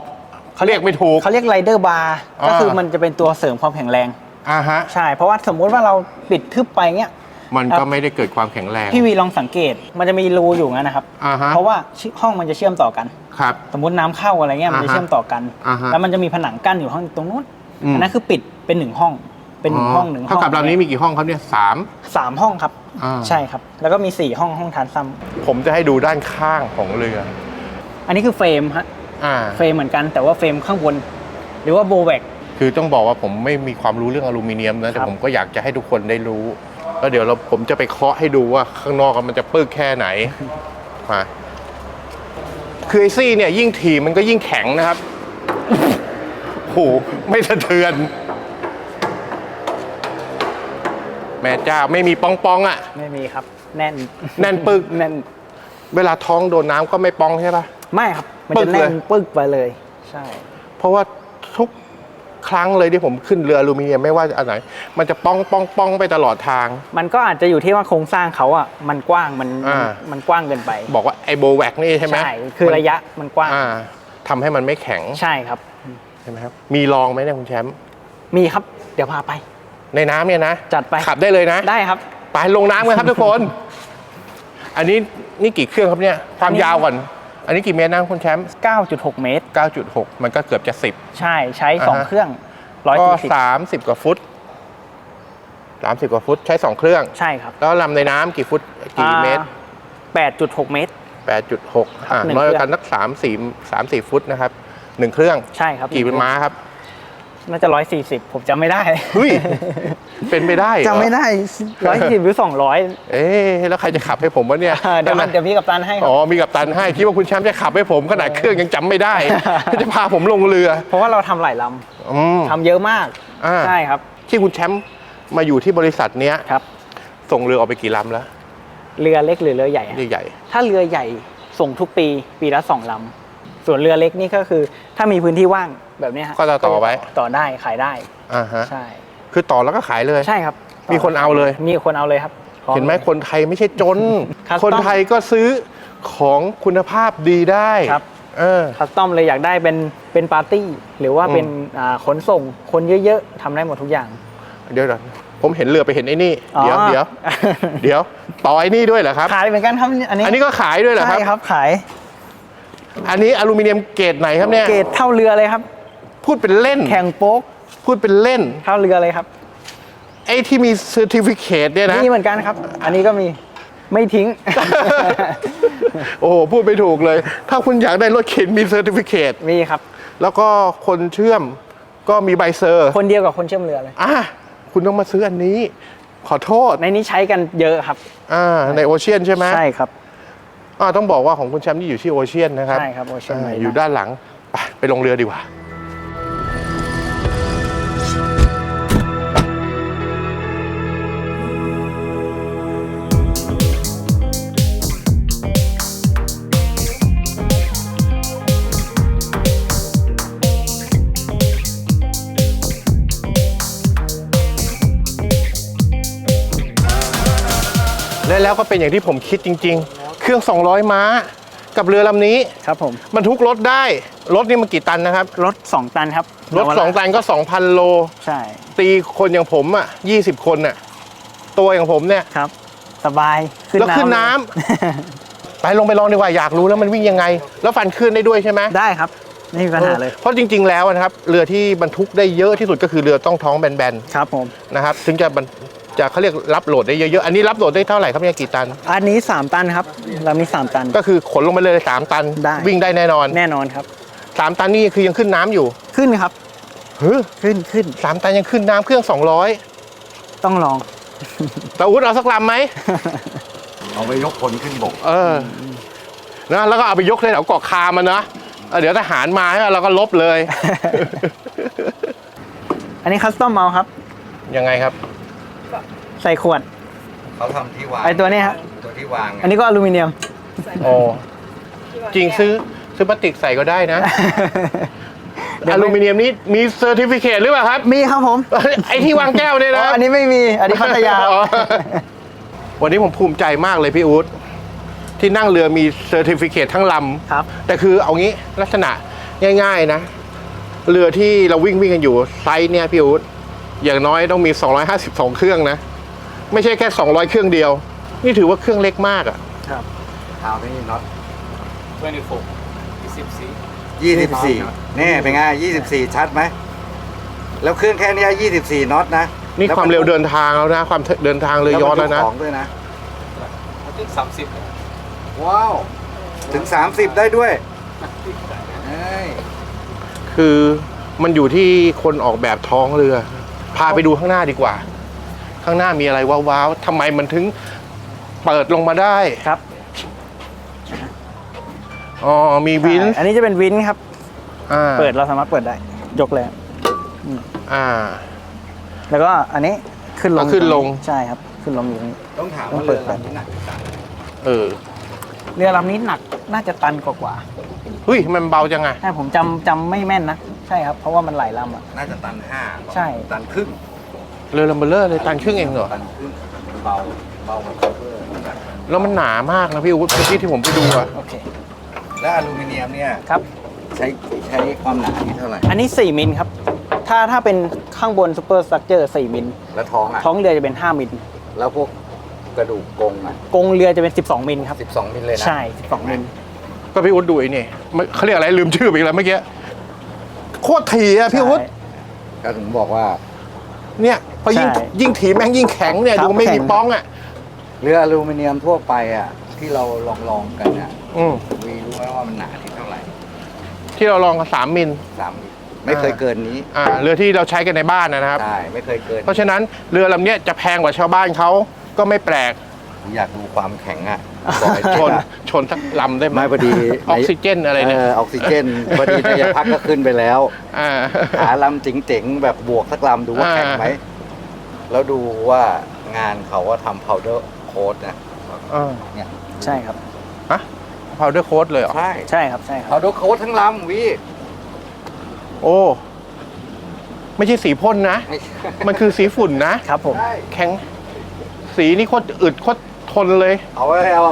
[SPEAKER 1] เขาเรียกไม่ถูก
[SPEAKER 2] เขาเรียกไรเดอร์บาร์
[SPEAKER 1] อ่า
[SPEAKER 2] ก็คือมันจะเป็นตัวเสริมความแข็งแรง
[SPEAKER 1] อ่าฮะ
[SPEAKER 2] ใช่ เพราะว่าสมมุติว่าเราปิดทึบไปเงี้ย
[SPEAKER 1] มัน
[SPEAKER 2] ครั
[SPEAKER 1] ก็
[SPEAKER 2] บ
[SPEAKER 1] ไม่ได้เกิดความแข็งแรง
[SPEAKER 2] พี่วีลองสังเกตมันจะมีรูอยู่งั้นนะครับ
[SPEAKER 1] อ่าฮะ
[SPEAKER 2] เพราะว่าห้องมันจะเชื่อมต่อกัน
[SPEAKER 1] ครับ
[SPEAKER 2] สมมติน้ำเข้าอะไรเงี้ยมันจะ
[SPEAKER 1] อ่าฮะ
[SPEAKER 2] เชื่อมต่อกัน
[SPEAKER 1] อ่าฮะ
[SPEAKER 2] แล้วมันจะมีผนังกั้นอยู่ห้องตรงนู้น
[SPEAKER 1] อืม
[SPEAKER 2] อันนั้นคือปิดเป็นหนึ่งห้องเป็นหนึ่งห้องหนึ่งห้อง
[SPEAKER 1] เท่ากับลำนี้มีกี่ห้องครับเนี่ยสาม
[SPEAKER 2] สามห้องครับ
[SPEAKER 1] อ่า
[SPEAKER 2] ใช่ครับ แล้วก็มีสี่ห้องห้องทานซ้ำ
[SPEAKER 1] ผมจะให้ดูด้านข้างของเรือ
[SPEAKER 2] อันนี้คือเฟรมฮะ
[SPEAKER 1] อ่า
[SPEAKER 2] เฟรมเหมือนกันแต่ว่าเฟรมข้างบน หรือว่าโบแวก
[SPEAKER 1] คือต้องบอกว่าผมไม่มีความรู้เรื่องอลูมิเนียมนะ แต่
[SPEAKER 2] ครับ
[SPEAKER 1] ผมก็อยากจะให้ทุกคนได้รู้ แล้วเดี๋ยวเราผมจะไปเคาะให้ดูว่าข้างนอกมันจะปึกแค่ไหนมาคือไอซี่เนี่ยยิ่งถี่มันก็ยิ่งแข็งนะครับโอ้โหไม่สะเทือน แม่เจ้าไม่มีปองปองๆอะ
[SPEAKER 2] ไม่มีครับ แน่น
[SPEAKER 1] แน่นปึก
[SPEAKER 2] แน่น
[SPEAKER 1] เวลาท้องโดนน้ำก็ไม่ปองใช่ปะ
[SPEAKER 2] ไม่ครับ มัน
[SPEAKER 1] ปึ
[SPEAKER 2] จะ
[SPEAKER 1] ก
[SPEAKER 2] แน่น
[SPEAKER 1] เลย
[SPEAKER 2] ปึกไปเลย ใช่
[SPEAKER 1] เพราะว่าทุก ครั้งเลยที่ผมขึ้นเรืออลูมิเนียมไม่ว่าอันไหน มันจะป้องป้องป้องไปตลอดทาง
[SPEAKER 2] มันก็อาจจะอยู่ที่ว่าโครงสร้างเขาอะมันกว้างมัน
[SPEAKER 1] อ่า
[SPEAKER 2] มันกว้างเกินไป
[SPEAKER 1] บอกว่าไอโบแวกนี่ใช่ไหม
[SPEAKER 2] ใช่คือระยะมันกว้าง
[SPEAKER 1] อ่าทำให้มันไม่แข็ง
[SPEAKER 2] ใช่ครับ
[SPEAKER 1] ใช่ไหมครับมีรองไหมเนี่ยคุณแชมป์
[SPEAKER 2] มีครับเดี๋ยวพาไป
[SPEAKER 1] ในน้ำเนี่ยนะ
[SPEAKER 2] จัดไป
[SPEAKER 1] ขับได้เลยนะ
[SPEAKER 2] ได้ครับ
[SPEAKER 1] ไปลงน้ำกันครับทุกคน อันนี้นี่กี่เครื่องครับเนี่ย ความ
[SPEAKER 2] อันนี้
[SPEAKER 1] ยาวก่อน อันนี้กี่เมตรนะคุณแชมป์
[SPEAKER 2] 9.6 เมตร
[SPEAKER 1] 9.6 มันก็เกือบจะ 10
[SPEAKER 2] ใช่ใช้
[SPEAKER 1] อ่าฮะ
[SPEAKER 2] 2 เครื่อง
[SPEAKER 1] ก็
[SPEAKER 2] 140
[SPEAKER 1] 30 กว่าฟุต 30 กว่าฟุตใช้ 2 เครื่อง
[SPEAKER 2] ใช่ครับ
[SPEAKER 1] แล้วลำในน้ำกี่ฟุตกี่เมตร
[SPEAKER 2] อ่า8.6 เมตร
[SPEAKER 1] 8.6อะ
[SPEAKER 2] หนึ่ง
[SPEAKER 1] น้อยก
[SPEAKER 2] เครื่
[SPEAKER 1] ว่า
[SPEAKER 2] อง
[SPEAKER 1] กันสัก3 4 3 4 ฟุตนะครับหนึ่งเครื่อง
[SPEAKER 2] ใช่ครับ
[SPEAKER 1] กี่เป็นม้าครับ
[SPEAKER 2] น่าจะ140ผมจำไม่ได้
[SPEAKER 1] เฮ้ย เป็นไปได้เหรอ
[SPEAKER 2] จำไม่ได้140หรือ200
[SPEAKER 1] เอ๊ะแล้วใครจะขับให้ผมวะเนี่ย
[SPEAKER 2] อ่าเดี๋ยวมันเดี๋ยวมีกับตันให้ครั
[SPEAKER 1] อ๋
[SPEAKER 2] บ
[SPEAKER 1] อมีกับตันให้คิดว่าคุณแชมป์จะขับให้ผมขนาดเครื่องยังจำไม่ได้ จะพาผมลงเรือ
[SPEAKER 2] เพราะว่าเราทำหลายล
[SPEAKER 1] อืมำ
[SPEAKER 2] ทำเยอะมาก
[SPEAKER 1] อ่า
[SPEAKER 2] ใช่ครับ
[SPEAKER 1] ที่คุณแชมป์มาอยู่ที่บริษัทเนี้ย
[SPEAKER 2] ครับ
[SPEAKER 1] ส่งเรือออกไปกี่ลำแล้ว
[SPEAKER 2] เรือเล็กหรือเรือใหญ่อะ
[SPEAKER 1] ใหญ่
[SPEAKER 2] ถ้าเรือใหญ่ส่งทุกปีปีละสองลำ ส่วนเรือเล็กนี่ก็คือ ถ้ามีพื้นที่ว่างแบบเนี้ยฮะ
[SPEAKER 1] ก็จะต่อไว้
[SPEAKER 2] ต่อได้ขายได้
[SPEAKER 1] ๆอ่าฮะ
[SPEAKER 2] ใช่
[SPEAKER 1] คือต่อแล้วก็ขายเลย
[SPEAKER 2] ใช่ครับ
[SPEAKER 1] มีคนเอาเลย
[SPEAKER 2] มีคนเอาเลยครับพร้อ
[SPEAKER 1] เห็นไหม
[SPEAKER 2] ลย
[SPEAKER 1] คนไทยไม่ใช่จน
[SPEAKER 2] คัสตอม
[SPEAKER 1] คนไทยก็ซื้อของคุณภาพดีได้
[SPEAKER 2] ครับ
[SPEAKER 1] เออ
[SPEAKER 2] คัสตอมเลยอยากได้เป็นเป็นปาร์ตี้ หรือว่า
[SPEAKER 1] อืม
[SPEAKER 2] เป็นอ่าขนส่งคนเยอะๆทำได้หมดทุกอย่าง
[SPEAKER 1] เดี๋ยวก่อนผมเห็นเรือไปเห็นไอ้นี่เดี๋ยว
[SPEAKER 2] อ๋อ
[SPEAKER 1] เดี๋ยวเดี๋ยวต่อไอ้นี่ด้วยเหรอครับ
[SPEAKER 2] ขายเหมือนกันครับอันนี้
[SPEAKER 1] อันนี้ก็ขายด้วยเหรอครับ
[SPEAKER 2] ใช่ครับขาย
[SPEAKER 1] อันนี้อลูมิเนียมเกรดไหนครับเนี่ย
[SPEAKER 2] เกรดเท่าเรือเลยครับ
[SPEAKER 1] พูดเป็นเล่น
[SPEAKER 2] แข่งโป๊ก
[SPEAKER 1] พูดเป็นเล่น
[SPEAKER 2] เท่าเรือเลยครับ
[SPEAKER 1] ไอ้ที่มีเซอร์ติฟิเคตเนี่ยนะ
[SPEAKER 2] นี่เหมือนกันครับ อันนี้ก็มีไม่ทิ้ง
[SPEAKER 1] โอ้โห พูดไม่ถูกเลย ถ้าคุณอยากได้รถเข็นมีเซอร์ติฟิเคต
[SPEAKER 2] มีครับ
[SPEAKER 1] แล้วก็คนเชื่อมก็มีใบเซอร์
[SPEAKER 2] คนเดียวกับคนเชื่อมเรือเลย
[SPEAKER 1] อะคุณต้องมาซื้ออันนี้ ขอโทษ
[SPEAKER 2] ในนี้ใช้กันเยอะครับ
[SPEAKER 1] อ่า ในโอเชียนใช่ไหม
[SPEAKER 2] ใช่ครับ
[SPEAKER 1] อ่าต้องบอกว่าของคุณแชมป์ที่อยู่ที่โอเชียนนะครับ
[SPEAKER 2] ใช่ครับ Ocean
[SPEAKER 1] อ่า
[SPEAKER 2] Marina
[SPEAKER 1] อยู่ด้านหลังไปไปลงเรือดีกว่า และแล้วก็เป็นอย่างที่ผมคิดจริง ๆ เครื่อง 200 ม้า กับเรือลำนี้
[SPEAKER 2] ครับผม
[SPEAKER 1] บรรทุกรถได้ รถนี่มันกี่ตันนะครับ
[SPEAKER 2] รถ 2 ตันครับ
[SPEAKER 1] รถ 2 ตันก็ 2,000 โล
[SPEAKER 2] ใช่
[SPEAKER 1] ตีคนอย่างผมอะ20 คนอะ ตัวอย่างผมเนี่ย
[SPEAKER 2] ครับ สบาย
[SPEAKER 1] แล้วขึ้นน้ำไปลงไปลองดีกว่าอยากรู้แล้วมันวิ่งยังไง แล้วฟันขึ้นได้ด้วยใช่ไหม
[SPEAKER 2] ได้ครับไม่มีปัญหาเลย
[SPEAKER 1] เพราะจริง ๆ แล้วนะครับเรือที่บรรทุกได้เยอะที่สุดก็คือเรือต้องท้องแบน
[SPEAKER 2] ครับผม
[SPEAKER 1] ๆนะครับ ถึงจะบรร จะเขาเรียกรับโหลดได้เยอะๆ อันนี้รับโหลดได้เท่าไหร่ครับเนี่ยกี่ตัน
[SPEAKER 2] อันนี้ 3 ตันครับ เรามี 3 ตัน
[SPEAKER 1] ก็คือขนลงไปเลย 3 ตัน
[SPEAKER 2] ได้
[SPEAKER 1] วิ่งได้แน่นอน
[SPEAKER 2] แน่นอนครับ
[SPEAKER 1] 3ตันนี่คือยังขึ้นน้ำอยู่
[SPEAKER 2] ขึ้นครับ
[SPEAKER 1] เฮ้ย
[SPEAKER 2] ขึ้นขึ้น
[SPEAKER 1] สามตันยังขึ้นน้ำเครื่อง 200
[SPEAKER 2] ต้องลอง
[SPEAKER 1] ตาอุดเอาสักลำไหม
[SPEAKER 3] เอาไปยกคนขึ้นบก
[SPEAKER 1] เออนะแล้วก็เอาไปยกในแถวเกาะคามันนะเออเดี๋ยวทหารมาเราก็ลบเลย
[SPEAKER 2] อันนี้คัสตอมเมาครับ
[SPEAKER 1] ยังไงครับ
[SPEAKER 2] ใส่ขวด
[SPEAKER 3] เขาทำที่วาง
[SPEAKER 2] ไอตัวเนี้ยฮะ
[SPEAKER 3] ตัวที่วาง
[SPEAKER 2] อันนี้ก็อลูมิเนียม
[SPEAKER 1] โอ้จริงซื้อซื้อพลาสติกใส่ก็ได้นะอลูมิเนียมนี้มีเซอร์ติฟิเคตหรือเปล่าครับ
[SPEAKER 2] มีครับผม
[SPEAKER 1] ไอที่วางแก้วเนี่ย
[SPEAKER 2] อ๋อ
[SPEAKER 1] นะ
[SPEAKER 2] อันนี้ไม่มี อันนี้พัทยา
[SPEAKER 1] อ๋อวันนี้ผมภูมิใจมากเลยพี่อู๊ดที่นั่งเรือมีเซอร์ติฟิเคทั้งลำ
[SPEAKER 2] ครับ
[SPEAKER 1] แต่คือเอางี้ลักษณะง่าย ๆนะ เรือที่เราวิ่งวิ่งกันอยู่ไซส์เนี่ยพี่อู๊ดอย่างน้อยต้องมี 252 เครื่องนะ ไม่ใช่แค่ 200 เครื่องเดียว นี่ถือว่าเครื่องเล็กมากอะ
[SPEAKER 2] ครับ
[SPEAKER 3] เท้านี่น็อต
[SPEAKER 4] 24 24
[SPEAKER 3] ยี่สิบสี่นี่เป็นไงยี่สิบสี่ชัดไหม แล้วเครื่องแค่เนี้ยี่สิบสี่น็อตนะ
[SPEAKER 1] นี่ความเร็วเดินทางแล้วนะ ความเดินทางเรือยอชต์แล้วนะ
[SPEAKER 3] ของด้วยนะ
[SPEAKER 4] I think 30
[SPEAKER 3] ว้าว ถึง 30 ได้ด้วยเฮ้ย
[SPEAKER 1] คือมันอยู่ที่คนออกแบบท้องเรือ พาไปดูข้างหน้าดีกว่า ข้างหน้ามีอะไรว้าวๆทำไมมันถึงเปิดลงมาได้
[SPEAKER 2] ครับ
[SPEAKER 1] อ๋อมีวิน
[SPEAKER 2] ใช่อันนี้จะเป็นวินครับ
[SPEAKER 1] อ่า
[SPEAKER 2] เปิดเราสามารถเปิดได้ ยกเลย
[SPEAKER 1] อ่า
[SPEAKER 2] แล้วก็อันนี้ขึ้นลง
[SPEAKER 1] เอาขึ้นลง
[SPEAKER 2] ใช่ครับ ขึ้นลงอยู่ตรงนี้
[SPEAKER 3] ต้องถาม
[SPEAKER 2] ต้อ
[SPEAKER 3] ว่าง
[SPEAKER 2] เปิ
[SPEAKER 3] เรือ
[SPEAKER 2] ด
[SPEAKER 3] ลำนี้หนักกี่ตัน
[SPEAKER 1] เออ
[SPEAKER 2] เรือลำนี้หนักน่าจะตันกว่า
[SPEAKER 1] เฮ้ยมันเบาจังไง
[SPEAKER 2] ๆใช่ผมจำจำไม่แม่นนะ ใช่ครับ เพราะว่ามันหลายลำอะ
[SPEAKER 3] น่าจะตันห้า
[SPEAKER 2] ใช่
[SPEAKER 3] ตันครึ่ง
[SPEAKER 1] เรือลำเบลเลอร์เลยตันครึ่งเองเหรอ
[SPEAKER 3] ตันครึ่งเบาเบากว่าเพื่อ
[SPEAKER 1] แล้วมันหนามากนะพี่อุ๊ดเมื่อกี้ที่ผมไปดูอะ
[SPEAKER 2] โอเค
[SPEAKER 3] และอลูมิเนียมเนี่ย
[SPEAKER 2] ครับ
[SPEAKER 3] ใช้ใช้ความหนาที่เท่าไหร่
[SPEAKER 2] อันนี้ 4 มิลครับ ถ้าถ้าเป็นข้างบนซูเปอร์สตรัคเจอร์4มิล
[SPEAKER 3] แล้วท้องอะ
[SPEAKER 2] ท้องเรือจะเป็น 5 มิล
[SPEAKER 3] แล้วพวกกระดูกกงอะ
[SPEAKER 2] กรงเรือจะเป็น 12 มิลครับ
[SPEAKER 3] 12มิลเลยนะ
[SPEAKER 2] ใช่ 12 มิล
[SPEAKER 1] ก็พี่อุ๊ดดูไอ้นี่มันเขาเรียกอะไรลืมชื่อไปอีกแล้วเมื่อกี้โคตรถี่อะพี่อุ๊ด
[SPEAKER 2] ใช่
[SPEAKER 3] ก็ถึงบอกว่า
[SPEAKER 1] เนี่ยพอยิ่ง
[SPEAKER 2] ใช่
[SPEAKER 1] ยิ่งถี่แม่งยิ่งแข็งเนี่ย
[SPEAKER 2] ครับ
[SPEAKER 1] ดูไม่
[SPEAKER 2] แข็
[SPEAKER 1] มี
[SPEAKER 2] ง
[SPEAKER 1] ป้องอะ
[SPEAKER 3] เรืออลูมิเนียมทั่วไปอะ ที่เราลองลองๆกันอะ
[SPEAKER 1] อืม
[SPEAKER 3] วีรู้ไหมว่ามันหนาที่เท่าไหร่
[SPEAKER 1] ที่เราลองกันสามมิล
[SPEAKER 3] สามมิลไม่เคยเกินนี้
[SPEAKER 1] อ่าเรือที่เราใช้กันในบ้านนะครับ
[SPEAKER 3] ใช่ไม่เคยเกิน
[SPEAKER 1] เพราะฉะนั้นเรือลำเนี้ยจะแพงกว่าชาวบ้านเขาก็ไม่แปลก
[SPEAKER 3] อยากดูความแข็งอะ บอกไอ้
[SPEAKER 1] ช
[SPEAKER 3] ช
[SPEAKER 1] น
[SPEAKER 3] น
[SPEAKER 1] ชนสักลำได้ไหม
[SPEAKER 3] ไม่พอดี
[SPEAKER 1] ออกซิเจนอะไรเนี่ย
[SPEAKER 3] ออกซิเจนพอดีนายพักก็ขึ้นไปแล้ว
[SPEAKER 1] อ่า
[SPEAKER 3] หาลำเจ๋งๆแบบบวกสักลำดูว่า
[SPEAKER 1] อ่า
[SPEAKER 3] แข็งไหม แล้วดูว่างานเขาว่าทำ powder coat นะ
[SPEAKER 1] อ่า
[SPEAKER 3] เนี่ย
[SPEAKER 2] ใช่ครับ
[SPEAKER 1] ฮะพาวเดอร์โค้ดเลยเหรอ
[SPEAKER 3] ใช่
[SPEAKER 2] ใช่ครับใช่ครับ
[SPEAKER 3] powder coat ทั้งลำวิ
[SPEAKER 1] โอ้ไม่ใช่สีพ่นนะ
[SPEAKER 3] ไม่ใช่
[SPEAKER 1] มันคือสีฝุ่นนะ
[SPEAKER 2] ครับผม
[SPEAKER 3] ใช่
[SPEAKER 1] แข็งสีนี่โคตรอึดโคตร ทนเลย
[SPEAKER 3] เอาไว้เอา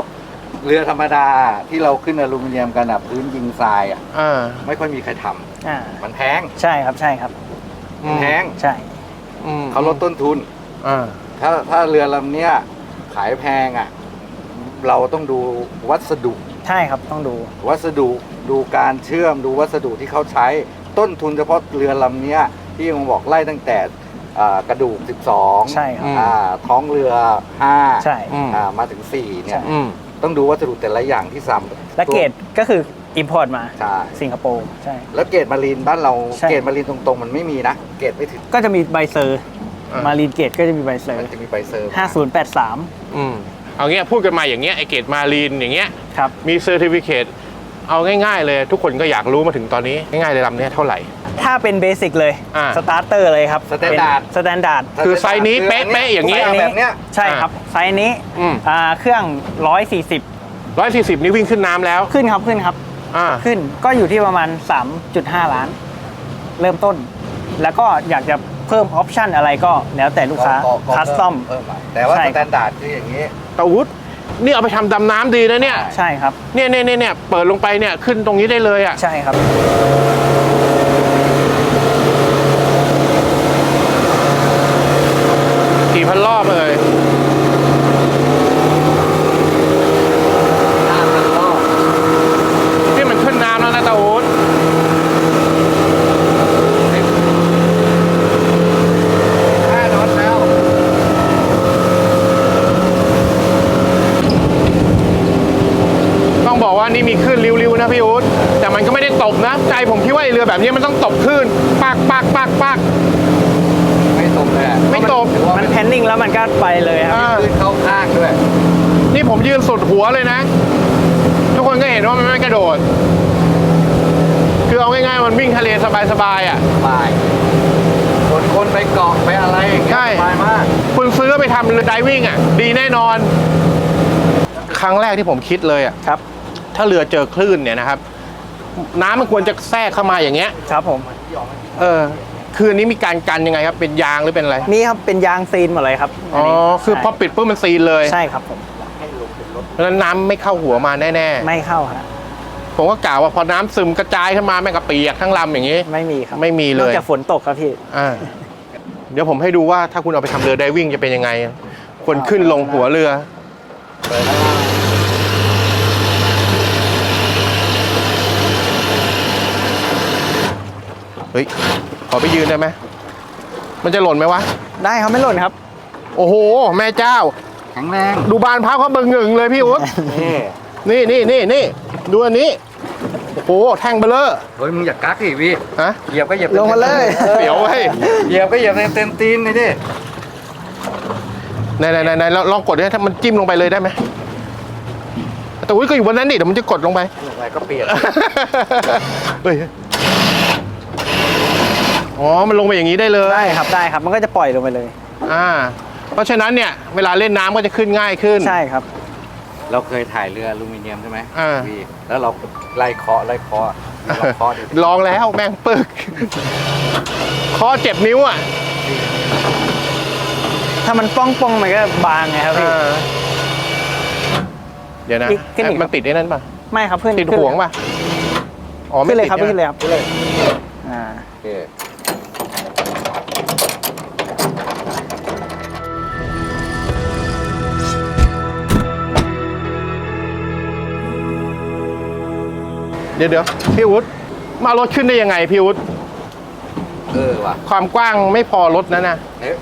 [SPEAKER 3] เรือธรรมดาที่เราขึ้นอลูมิเนียมกันอะพื้นยิงทรายอะ
[SPEAKER 1] อ่า
[SPEAKER 3] ไม่ค่อยมีใครทำ
[SPEAKER 2] อ่า
[SPEAKER 3] มันแพง
[SPEAKER 2] ใช่ครับใช่ครับ
[SPEAKER 3] มันแพง
[SPEAKER 2] ใช่
[SPEAKER 1] อืม
[SPEAKER 3] เขาลดต้นทุน
[SPEAKER 1] อ่า
[SPEAKER 3] ถ้าถ้าเรือลำเนี้ยขายแพงอะ เราต้องดูวัสดุ
[SPEAKER 2] ใช่ครับต้องดู
[SPEAKER 3] วัสดุดูการเชื่อมดูวัสดุที่เขาใช้ ต้นทุนเฉพาะเรือลำเนี้ยที่ผมบอกไล่ตั้งแต่ อ่ากระดูก 12
[SPEAKER 2] ใช่ครับ
[SPEAKER 3] อ่าท้องเรือ5
[SPEAKER 2] ใช่
[SPEAKER 1] อืม
[SPEAKER 3] อ่ามาถึง 4 เนี่ย
[SPEAKER 2] ใช่
[SPEAKER 1] อืม
[SPEAKER 3] ต้องดูวัสดุแต่ละอย่างที่ซ้ำ
[SPEAKER 2] และเกรดก็คืออิมพอร์ตมา
[SPEAKER 3] ใช่
[SPEAKER 2] สิงคโปร์ใช่
[SPEAKER 3] แล้วเกรดมารีนบ้านเรา
[SPEAKER 2] ใช่
[SPEAKER 3] เกรดมารีนตรงๆ มันไม่มีนะ เกรดไม่ถึง
[SPEAKER 2] ก็จะมีใบเซอร์
[SPEAKER 1] อ่าม
[SPEAKER 2] มารีนเกรดก็จะมีใบเซอ
[SPEAKER 3] มัน
[SPEAKER 2] ร์
[SPEAKER 3] จะมีใบเซอร์
[SPEAKER 2] 5083
[SPEAKER 1] อืมเอางี้พูดกันมาอย่างเงี้ยไอเกตมารีนอย่างเงี้ย
[SPEAKER 2] ครับ
[SPEAKER 1] มีเซอร์ติฟิเคตเอาง่ายๆเลย ทุกคนก็อยากรู้มาถึงตอนนี้ ง่ายๆเลยลำเนี้ยเท่าไหร่
[SPEAKER 2] ถ้าเป็นเบสิกเลย
[SPEAKER 1] อ่า
[SPEAKER 2] สตาร์เตอร์เลยครับ
[SPEAKER 3] สแตนดาร์ด
[SPEAKER 2] สแตนดาร์ด
[SPEAKER 1] คือไซส์นี้เป๊ะๆอย่างเงี้ย
[SPEAKER 3] ไซส์แบบเนี้ย
[SPEAKER 2] ใช่ครับ ไซส์นี้
[SPEAKER 1] อืม
[SPEAKER 2] อ่าเครื่อง 140
[SPEAKER 1] ร้อยสี่สิบนี่วิ่งขึ้นน้ำแล้ว
[SPEAKER 2] ขึ้นครับขึ้นครับ
[SPEAKER 1] อ่า
[SPEAKER 2] ขึ้นก็อยู่ที่ประมาณ 3.5 ล้าน เริ่มต้น แล้วก็อยากจะเพิ่มออปชันอะไรก็แล้วแต่ลูกค้า
[SPEAKER 3] ก็ก็
[SPEAKER 2] คัสตอม
[SPEAKER 3] เพิ่มมาแต่ว่า
[SPEAKER 2] ใช่
[SPEAKER 3] ส
[SPEAKER 2] ครับ
[SPEAKER 3] แตนดาร์ดคืออย่างนี้
[SPEAKER 1] ตะวุฒนี่เอาไปทำดำน้ำดีนะเนี่ย
[SPEAKER 2] ใช่ครับ
[SPEAKER 1] เนี่ยเนี่ยเนี่ยเนี่ยเปิดลงไปเนี่ยขึ้นตรงนี้ได้เลยอะ
[SPEAKER 2] ใช่ครับ
[SPEAKER 1] พันรอบเลยนี่มันขึ้นน้ำแล้วนะตะวุฒ
[SPEAKER 3] ห้าน็อตแล้ว
[SPEAKER 1] ต้องบอกว่านี่มีคลื่นริ้วๆนะพี่อู๊ดแต่มันก็ไม่ได้ตบนะ ใจผมคิดว่าไอ้เรือแบบนี้มันต้องตบคลื่นปักปักปักปัก
[SPEAKER 3] ไม่ตรงเลยอะ
[SPEAKER 1] ไม่ตบ
[SPEAKER 3] ถือว่า
[SPEAKER 2] มันแพนนิ่งแล้วมันก็ไปเลยครับ
[SPEAKER 1] อ่า
[SPEAKER 3] ขึ้นเข้าข้างด้วย
[SPEAKER 1] นี่ผมยืนสุดหัวเลยนะ ทุกคนก็เห็นว่ามันไม่กระโดด คือเอาง่ายๆมันวิ่งทะเลส บายๆอะ
[SPEAKER 3] สบายคนคนไปเกาะไปอะไรอย่างเงี้ย
[SPEAKER 1] ใช่
[SPEAKER 3] สบายมาก
[SPEAKER 1] คุณซื้อไปทำเรือไดวิ่งอะ ดีแน่นอน ครั้งแรกที่ผมคิดเลยอะ
[SPEAKER 2] ครับ
[SPEAKER 1] ถ้าเรือเจอคลื่นเนี่ยนะครับ น้ำมันควรจะแทรกเข้ามาอย่างเงี้ย
[SPEAKER 2] ครับผม
[SPEAKER 1] เออ คืออันนี้มีการกันยังไงครับ เป็นยางหรือเป็นอะไร
[SPEAKER 2] นี่ครับเป็นยางซีนหมดเลยครับ
[SPEAKER 1] อ๋อ
[SPEAKER 2] นนี้
[SPEAKER 1] คือพอปิดปุ๊บมันซีนเลย
[SPEAKER 2] ใช่ครับผม
[SPEAKER 1] เพราะฉะนั้นน้ำไม่เข้าหัวมาแน่
[SPEAKER 2] ไม่เข้าฮะ
[SPEAKER 1] ๆ ผมก็กล่าวว่าพอน้ำซึมกระจายขึ้นมาแม่งกระเปียกทั้งลำอย่างนี้
[SPEAKER 2] ไม่มีครับ
[SPEAKER 1] ไม่มีเลย
[SPEAKER 2] นอกจากฝนตกครับพี่
[SPEAKER 1] อ่าเดี๋ยวผมให้ดูว่าถ้าคุณเอาไปทำเรือไดวิ่งจะเป็นยังไงควรขึ้นลงหัวเรือเฮ้ยขอไปยืนได้ไหมมันจะหล่นไหมวะ
[SPEAKER 2] ได้ครับไม่หล่นครับ
[SPEAKER 1] โอ้โห แม่เจ้า
[SPEAKER 3] แข็งแรง
[SPEAKER 1] ดูบานพับเขาเบิงหึงเลยพี่อุ๊ด
[SPEAKER 3] นี่
[SPEAKER 1] นี่นี่นี่นี่ดูอันนี้โอ้โหแท่งเบลเลอร์
[SPEAKER 3] เฮ้ยมึงอย่ากักดิพี่
[SPEAKER 1] ฮะ
[SPEAKER 3] เหยียบก็เหยียบ
[SPEAKER 2] ลงมาเลย
[SPEAKER 1] เสียวเว้ย
[SPEAKER 3] เหยียบก็เหยียบเต็มเต็มตีนเลยดิ
[SPEAKER 1] ไหนไหนไหนไหนลองลองกดดิถ้ามันจิ้มลงไปเลยได้ไหมแต่อุ้ยก็อยู่บนนั้นนี่เดี๋ยวมันจะกดลงไป
[SPEAKER 3] ลงไปก็เปลี่ยน
[SPEAKER 1] เฮ้ยอ๋อ มันลงไปอย่างนี้ได้เลย
[SPEAKER 2] ได้ครับได้ครับ มันก็จะปล่อยลงไปเลย
[SPEAKER 1] อ่า เพราะฉะนั้นเนี่ย เวลาเล่นน้ำก็จะขึ้นง่ายขึ้น
[SPEAKER 2] ใช่ครับ
[SPEAKER 3] เราเคยถ่ายเรืออลูมิเนียมใช่ไหม
[SPEAKER 1] อ่า
[SPEAKER 3] พี่แล้วเราไล่เคาะไล่เคาะเราเคาะดิ
[SPEAKER 1] ลองแล้วแม่งปึกคอเจ็บนิ้วอะ
[SPEAKER 2] ถ้ามันป้องป้องๆมันก็บางไงครับพี่
[SPEAKER 1] อ่าเดี๋ยวนะ
[SPEAKER 2] อีกขึ้นอีก
[SPEAKER 1] มันติดไอ้นั้นป่ะ
[SPEAKER 2] ไม่ครับขึ้น
[SPEAKER 1] ติด
[SPEAKER 2] ขึ้น
[SPEAKER 1] ห่วงป่ะ อ๋อไม่
[SPEAKER 2] ขึ้นเลย
[SPEAKER 1] ติด
[SPEAKER 2] ครับ
[SPEAKER 1] นะ
[SPEAKER 2] ขึ้นเลยครับขึ้นเลยอ่า
[SPEAKER 3] โอเค
[SPEAKER 1] ดี๋ยวเดี๋ยวพี่วุฒิมารถขึ้นได้ยังไงพี่วุฒิ
[SPEAKER 3] เออว่ะ
[SPEAKER 1] ความกว้างไม่พอรถนะนะ
[SPEAKER 3] เอ๊ะ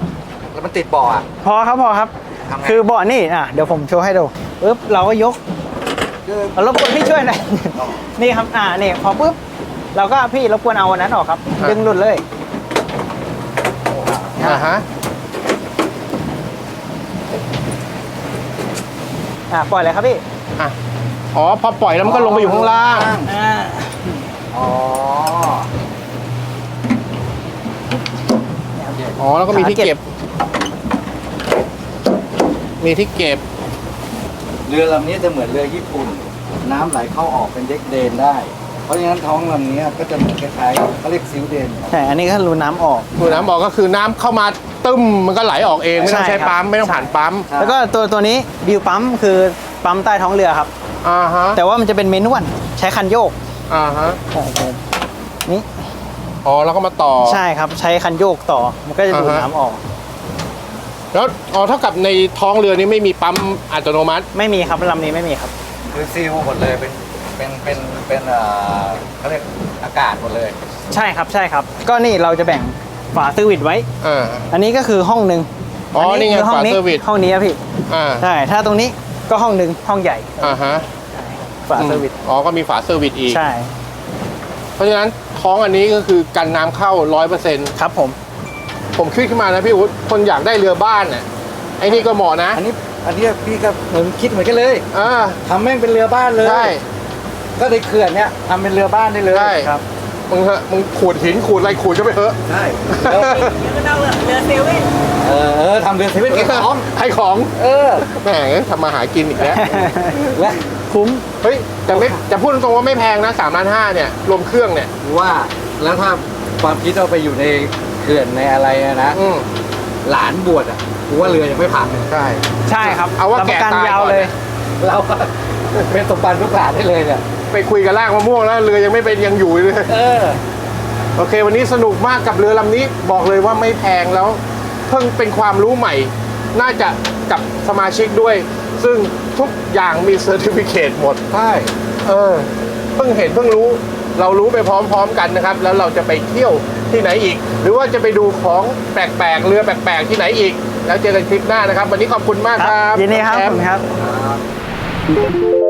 [SPEAKER 3] แล้วมันติดเบ่ออะ
[SPEAKER 2] พอครับพอครับ
[SPEAKER 3] ทำไง
[SPEAKER 2] คือเบาะนี่อะเดี๋ยวผมโชว์ให้ดูปึ๊บเราก็ยก
[SPEAKER 3] คือ
[SPEAKER 2] เอารบกวนพี่ช่วยหน่อย นี่ครับอ่านี่พอปึ๊บเราก็พี่รบกวนเอาอันนั้นออกครับ
[SPEAKER 1] อะ
[SPEAKER 2] ดึงหลุดเลย
[SPEAKER 1] อ่าฮะ
[SPEAKER 2] อ่าปล่อยเลยครับพี่
[SPEAKER 1] อะ อ๋อพอปล่อยแล้วมันก็ลงไปอยู่ข้างล่าง
[SPEAKER 2] อ่า
[SPEAKER 3] อ๋อ
[SPEAKER 1] อ๋อแล้วก็มีที่เก็บ มีที่เก็บ
[SPEAKER 3] เรือลำนี้จะเหมือนเรือญี่ปุ่น น้ำไหลเข้าออกเป็นเด็กเดนได้ เพราะฉะนั้นท้องลำนี้ก็จะเหมือนคล้ายๆเขาเรียกซิลเดน
[SPEAKER 2] ใช่ อันนี้ก็รูน้ำออก
[SPEAKER 1] ดูน้ำบอกก็คือน้ำเข้ามาตึ้มมันก็ไหลออกเองไม่ต้อง
[SPEAKER 2] ใช่
[SPEAKER 1] ใช้
[SPEAKER 2] ครับ
[SPEAKER 1] ปั๊มไม่ต้องผ่านปั๊ม
[SPEAKER 3] ใช่
[SPEAKER 2] แล้วก็ตัวตัวนี้บิวปั๊มคือปั๊มใต้ท้องเรือครับ
[SPEAKER 1] อ่าฮะ
[SPEAKER 2] แต่ว่ามันจะเป็นเมนวลใช้คันโยก
[SPEAKER 1] อ่าฮะ
[SPEAKER 2] ใช่ครับนี่
[SPEAKER 1] อ๋อแล้วก็มาต่อ
[SPEAKER 2] ใช่ครับใช้คันโยกต่อมันก็จะดูด
[SPEAKER 1] อ่าฮะ
[SPEAKER 2] น้ำออก
[SPEAKER 1] แล้วอ๋อเท่ากับในท้องเรือนี้ไม่มีปั๊มอัตโนมัติ
[SPEAKER 2] ไม่มีครับลำนี้ไม่มีครับ
[SPEAKER 3] คือซีลหมดเลยเป็นเป็นเป็นเป็นเอ่อเขาเรียกอากาศหมดเลย
[SPEAKER 2] ใช่ครับใช่ครับ ก็นี่เราจะแบ่งฝาซื้อวิดไว้
[SPEAKER 1] อ่า
[SPEAKER 2] อันนี้ก็คือห้องหนึ่ง
[SPEAKER 1] อ๋อนี่ไง
[SPEAKER 2] คืห้องนี้
[SPEAKER 1] ฝาเซอร์วิส
[SPEAKER 2] ห้องนี้ครับพี่
[SPEAKER 1] อ่า
[SPEAKER 2] ใช่ถ้าตรงนี้ ก็ห้องหนึ่งห้องใหญ่
[SPEAKER 1] อ่าฮะ
[SPEAKER 2] ฝาเซอร์วิส
[SPEAKER 1] อ๋อก็มีฝาเซอร์วิสอีก
[SPEAKER 2] ใช่
[SPEAKER 1] เพราะฉะนั้นท้องอันนี้ก็คือกันน้ำเข้าร้อยเปอร์เซ็นต์
[SPEAKER 2] ครับผม
[SPEAKER 1] ผมคิดขึ้นมานะพี่อุ๊ดคนอยากได้เรือบ้านน่ะไอ้นี่ก็เหมาะนะ
[SPEAKER 3] อันนี้อันนี้พี่ก็เหมือนคิดเหมือนกันเลย
[SPEAKER 1] อ่า
[SPEAKER 3] ทำแม่งเป็นเรือบ้านเลย
[SPEAKER 1] ใช่
[SPEAKER 3] ก็ในเขื่อนเนี้ยทำเป็นเรือบ้านได้เลย
[SPEAKER 1] ใช่
[SPEAKER 2] ครับ
[SPEAKER 1] มึงเหอะมึงขูดหินขูดอะไรขูดก็ไปเถอะ
[SPEAKER 3] ใช่แล้ว
[SPEAKER 2] เรือเซเว่น
[SPEAKER 3] เออเออทำเรือเซเว่นเก็บของ
[SPEAKER 1] ให้ของ
[SPEAKER 3] เออ
[SPEAKER 1] แหมทำมาหากินอีกแล้ว
[SPEAKER 3] และ
[SPEAKER 2] คุ้ม
[SPEAKER 1] เฮ้ยแต่ไม่จะพูดตรงๆว่าไม่แพงนะ3ล้านห้าเนี่ยรวมเครื่องเนี่ย
[SPEAKER 3] ว่าแล้วถ้าความคิดเราไปอยู่ในเขื่อนในอะไรอะนะ
[SPEAKER 1] อืม
[SPEAKER 3] หลานบวชอะกูว่าเรือยังไม่พังเลย
[SPEAKER 1] ใช่
[SPEAKER 2] ใช่ครับ
[SPEAKER 1] เอาว่า
[SPEAKER 2] รับประกัน
[SPEAKER 1] แกะตาย
[SPEAKER 2] ยาว
[SPEAKER 1] ก่อน
[SPEAKER 2] เลย
[SPEAKER 3] เราก็เป็นสมบัติลูกหลานได้เลยเนี่ย
[SPEAKER 1] ไปคุยกับลากมะม่วงแล้วเรือยังไม่เป็นยังอยู่เลย
[SPEAKER 3] เออ
[SPEAKER 1] โอเค วันนี้สนุกมากกับเรือลำนี้ บอกเลยว่าไม่แพงแล้ว เพิ่งเป็นความรู้ใหม่ น่าจะกับสมาชิกด้วย ซึ่งทุกอย่างมีเซอร์ติฟิเคตหมด
[SPEAKER 3] ใช่
[SPEAKER 1] เออ เพิ่งเห็นเพิ่งรู้ เรารู้ไปพร้อมๆกันนะครับ แล้วเราจะไปเที่ยวที่ไหนอีก หรือว่าจะไปดูของแปลกๆเรือแปลกๆที่ไหนอีก แล้วเจอกันคลิปหน้านะครับ วันนี้ขอบคุณมากครับ
[SPEAKER 2] ยินดีครับ
[SPEAKER 1] แอ
[SPEAKER 2] ขอบ
[SPEAKER 1] ม
[SPEAKER 2] คุณครับ